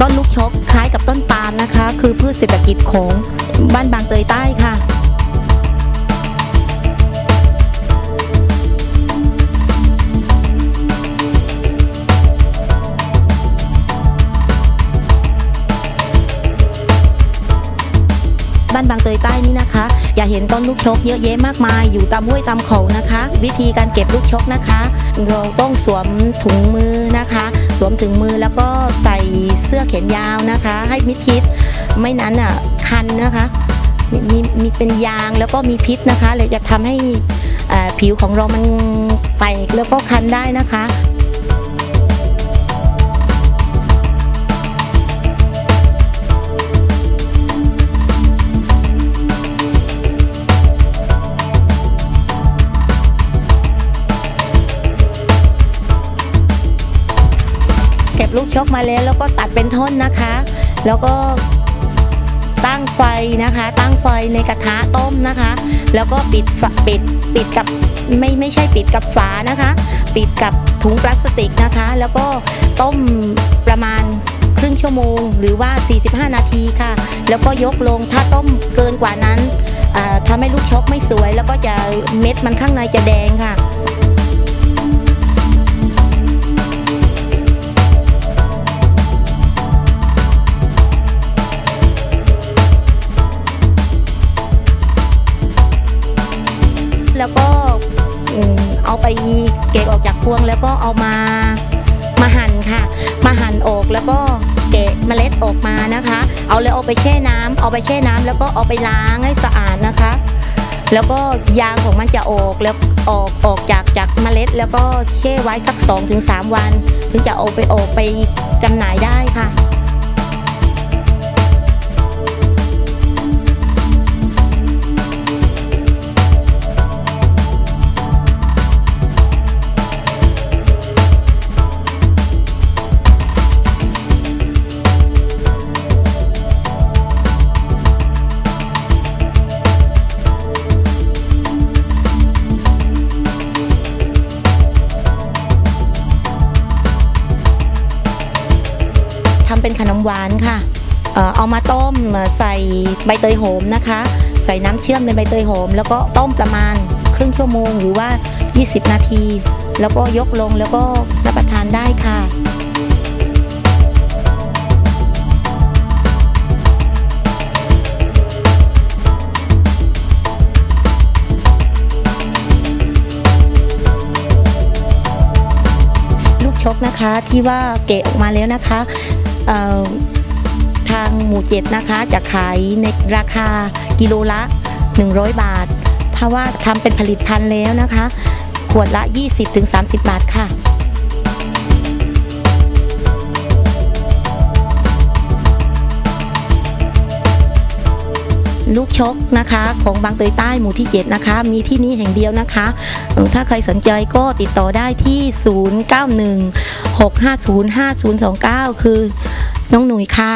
ต้นะคะ คือพืชเศรษฐกิจของบ้านบางเตยใต้ค่ะบ้านบางเตยใต้นี่นะคะ อย่าเห็นต้นลูกชกเยอะแยะมากมายอยู่ตามห้วยตามเขานะคะ วิธีการเก็บลูกชกนะคะ เราต้องสวมถุงมือนะคะ สวมถึงมือแล้วก็ใส่เสื้อแขนยาวนะคะ ให้มิดชิด ไม่นั้นอะคันนะคะมมีมีเป็นยางแล้วก็มีพิษนะคะเลยจะทำให้อ่าผิวของเรามันไปแล้วก็คันได้นะคะ บลูกชกมาแล้วแล้วก็ตัดเป็นท่อนนะคะ แล้วก็ตั้งไฟนะคะ ตั้งไฟในกระทะต้มนะคะ แล้วก็ปิดฝาปิดปิดกับไม่ไม่ใช่ปิดกับฝานะคะ ปิดกับถุงพลาสติกนะคะ แล้วก็ต้มประมาณครึ่งชั่วโมง หรือว่า 45 นาทีค่ะ แล้วก็ยกลงถ้าต้มเกินกว่านั้นอ่าทำให้ลูกชกไม่สวย แล้วก็จะเม็ดมันข้างในจะแดงค่ะ แล้วก็เอาไปเกะออกจากพวงแล้วก็เอามามาหั่นค่ะ มาหั่นออกแล้วก็เกะเมล็ดออกมานะคะ เอาเลยเอาไปแช่น้ำเอาไปแช่น้ำแล้วก็เอาไปล้างให้สะอาดนะคะ แล้วก็ยางของมันจะออกแล้วออกออกจากจากเมล็ด แล้วก็แช่ไว้สัก2-3ถึงวัน ถึงจะเอาไปออกไปจำหน่ายได้ค่ะ เป็นขนมหวานค่ะ เอามาต้มใส่ใบเตยโหอมนะคะ ใส่น้ำเชื่อมในใบเตยโหอมแล้วก็ต้มประมาณครึ่งชั่วโมงหรือว่า 20 นาที แล้วก็ยกลงแล้วก็รับประทานได้ค่ะลูกชกนะคะที่ว่าเกะออกมาแล้วนะคะ ทางหมู่เจ็ดนะคะจะขายในราคากิโลละ 100 บาท ถ้าว่าทำเป็นผลิตภัณฑ์แล้วนะคะ ขวดละ 20-30 บาทค่ะลูกชกนะคะของบางเตยใต้หมู่ที่ 7 นะคะ มีที่นี้แห่งเดียวนะคะ ถ้าใครสนใจก็ติดต่อได้ที่ 0916505029 คือ น้องหนุ่ยค่ะ